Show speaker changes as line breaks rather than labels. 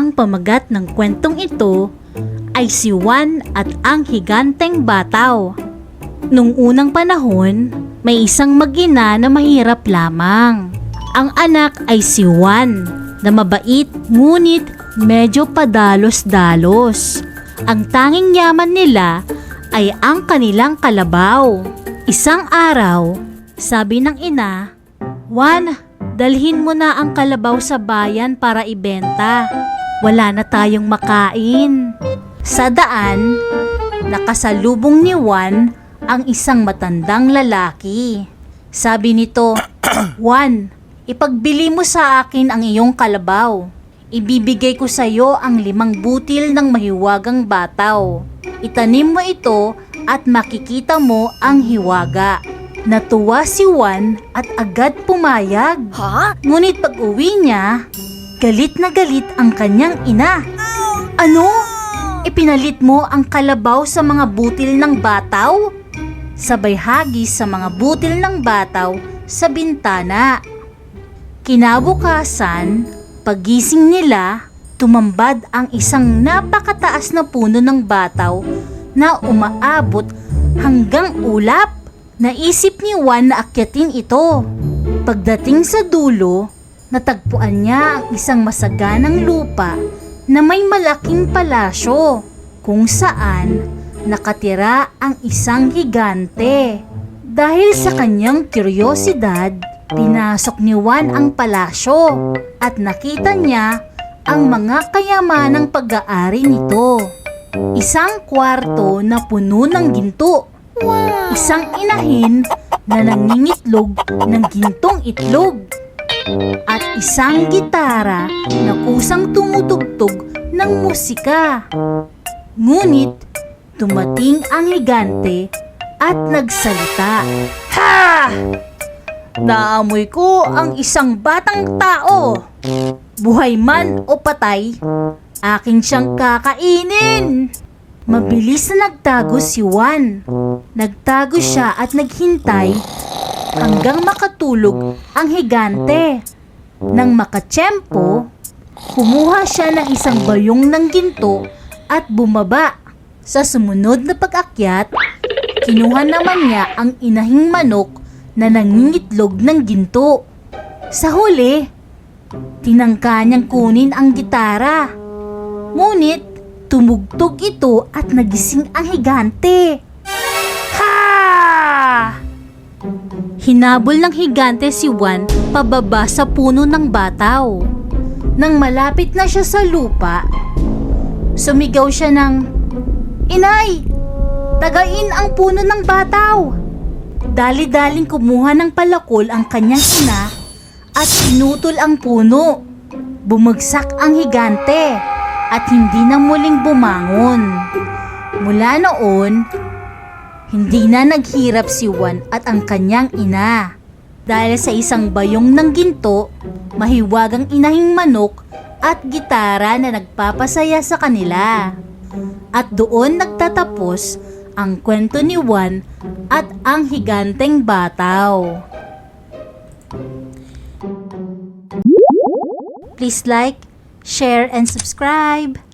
Ang pamagat ng kwentong ito ay si Juan at ang higanteng bataw. Nung unang panahon, may isang mag-ina na mahirap lamang. Ang anak ay si Juan, na mabait ngunit medyo padalos-dalos. Ang tanging yaman nila ay ang kanilang kalabaw. Isang araw, sabi ng ina, Juan, dalhin mo na ang kalabaw sa bayan para ibenta. Wala na tayong makain. Sa daan, nakasalubong ni Juan ang isang matandang lalaki. Sabi nito, Juan, ipagbili mo sa akin ang iyong kalabaw. Ibibigay ko sa iyo ang limang butil ng mahiwagang bataw. Itanim mo ito at makikita mo ang hiwaga. Natuwa si Juan at agad pumayag.
Ha?
Ngunit pag uwi niya, galit na galit ang kanyang ina. Ano? Ipinalit mo ang kalabaw sa mga butil ng bataw? Sabay hagis sa mga butil ng bataw sa bintana. Kinabukasan, pagising nila, tumambad ang isang napakataas na puno ng bataw na umaabot hanggang ulap. Naisip ni Juan na akyatin ito. Pagdating sa dulo, natagpuan niya ang isang masaganang lupa na may malaking palasyo kung saan nakatira ang isang higante. Dahil sa kanyang kuryosidad, pinasok ni Juan ang palasyo at nakita niya ang mga kayamanang pag-aari nito. Isang kwarto na puno ng ginto. Isang inahin na nangingitlog ng gintong itlog. At isang gitara na kusang tumutugtog ng musika. Ngunit, dumating ang higante at nagsalita. Ha! Naamoy ko ang isang batang tao. Buhay man o patay, aking siyang kakainin. Mabilis na nagtago si Juan. Nagtago siya at naghintay hanggang makatulog ang higante. Nang makatsyempo, kumuha siya ng isang bayong ng ginto at bumaba. Sa sumunod na pag-akyat, kinuha naman niya ang inahing manok na nangingitlog ng ginto. Sa huli, tinangka niyang kunin ang gitara. Ngunit, tumugtog ito at nagising ang higante. Hinabol ng higante si Juan pababa sa puno ng bataw. Nang malapit na siya sa lupa, sumigaw siya ng, Inay! Tagain ang puno ng bataw! Dali-daling kumuha ng palakol ang kanyang ina at pinutol ang puno. Bumagsak ang higante at hindi na muling bumangon. Mula noon, hindi na naghirap si Juan at ang kanyang ina. Dahil sa isang bayong ng ginto, mahiwagang inahing manok at gitara na nagpapasaya sa kanila. At doon nagtatapos ang kwento ni Juan at ang higanteng bataw. Please like, share, and subscribe.